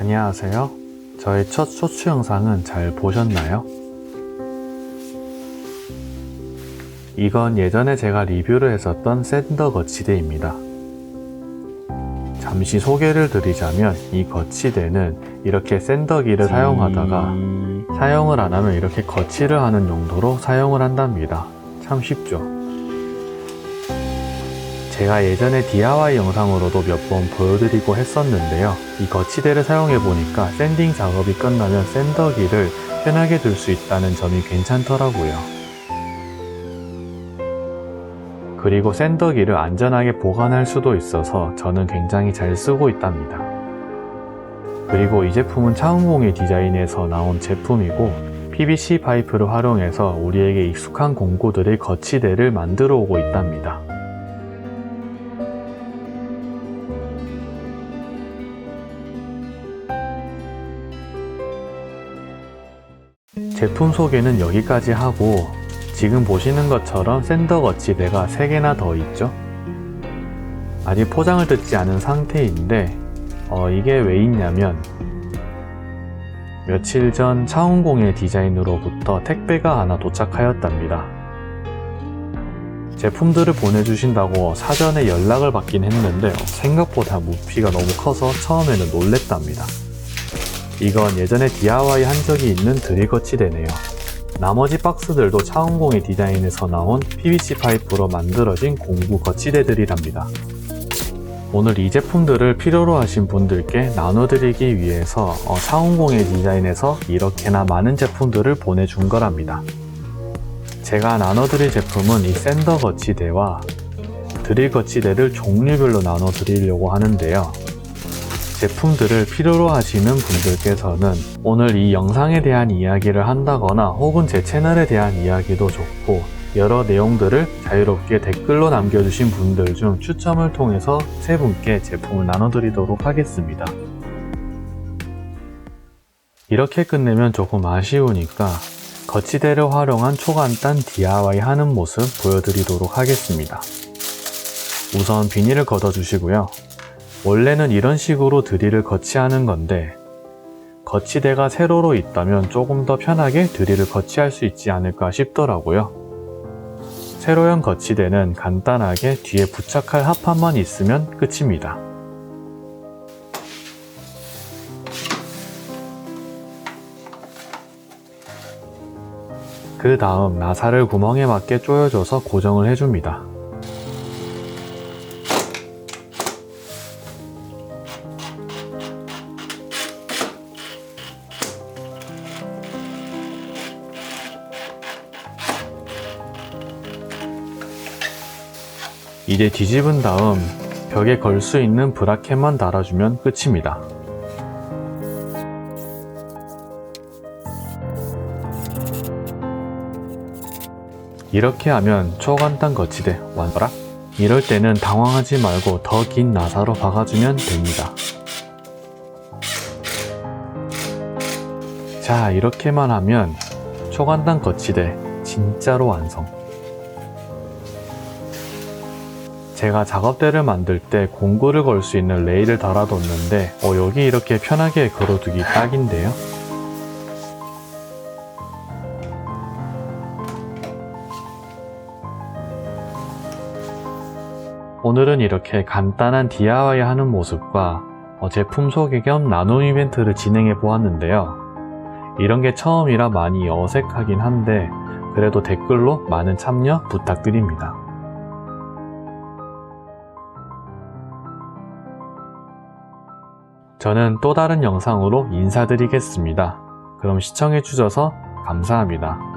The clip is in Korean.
안녕하세요. 저의 첫 쇼츠 영상은 잘 보셨나요? 이건 예전에 제가 리뷰를 했었던 샌더 거치대입니다. 잠시 소개를 드리자면 이 거치대는 이렇게 샌더기를 사용하다가 사용을 안 하면 이렇게 거치를 하는 용도로 사용을 한답니다. 참 쉽죠? 제가 예전에 DIY 영상으로도 몇 번 보여드리고 했었는데요. 이 거치대를 사용해 보니까 샌딩 작업이 끝나면 샌더기를 편하게 들수 있다는 점이 괜찮더라고요. 그리고 샌더기를 안전하게 보관할 수도 있어서 저는 굉장히 잘 쓰고 있답니다. 그리고 이 제품은 차은공의 디자인에서 나온 제품이고 PVC 파이프를 활용해서 우리에게 익숙한 공구들의 거치대를 만들어 오고 있답니다. 제품 소개는 여기까지 하고 지금 보시는 것처럼 샌더 거치 대가 3개나 더 있죠. 아직 포장을 뜯지 않은 상태인데 어, 이게 왜 있냐면 며칠 전 차원공의 디자인으로부터 택배가 하나 도착하였답니다. 제품들을 보내주신다고 사전에 연락을 받긴 했는데 생각보다 무피가 너무 커서 처음에는 놀랬답니다. 이건 예전에 DIY 한 적이 있는 드릴거치대네요. 나머지 박스들도 차원공의 디자인에서 나온 PVC 파이프로 만들어진 공구 거치대들이랍니다. 오늘 이 제품들을 필요로 하신 분들께 나눠드리기 위해서 어, 차원공의 디자인에서 이렇게나 많은 제품들을 보내준 거랍니다. 제가 나눠드릴 제품은 이 샌더 거치대와 드릴 거치대를 종류별로 나눠드리려고 하는데요. 제품들을 필요로 하시는 분들께서는 오늘 이 영상에 대한 이야기를 한다거나 혹은 제 채널에 대한 이야기도 좋고 여러 내용들을 자유롭게 댓글로 남겨주신 분들 중 추첨을 통해서 세 분께 제품을 나눠드리도록 하겠습니다. 이렇게 끝내면 조금 아쉬우니까 거치대를 활용한 초간단 DIY 하는 모습 보여드리도록 하겠습니다. 우선 비닐을 걷어주시고요. 원래는 이런 식으로 드릴을 거치하는 건데 거치대가 세로로 있다면 조금 더 편하게 드릴을 거치할 수 있지 않을까 싶더라고요. 세로형 거치대는 간단하게 뒤에 부착할 합판만 있으면 끝입니다. 그 다음 나사를 구멍에 맞게 조여줘서 고정을 해줍니다. 이제 뒤집은 다음 벽에 걸 수 있는 브라켓만 달아주면 끝입니다. 이렇게 하면 초간단 거치대 완라 이럴 때는 당황하지 말고 더 긴 나사로 박아주면 됩니다. 자 이렇게만 하면 초간단 거치대 진짜로 완성. 제가 작업대를 만들 때 공구를 걸 수 있는 레일을 달아뒀는데 어, 여기 이렇게 편하게 걸어두기 딱인데요. 오늘은 이렇게 간단한 DIY 하는 모습과 어, 제품 소개 겸 나눔 이벤트를 진행해 보았는데요. 이런 게 처음이라 많이 어색하긴 한데 그래도 댓글로 많은 참여 부탁드립니다. 저는 또 다른 영상으로 인사드리겠습니다. 그럼 시청해주셔서 감사합니다.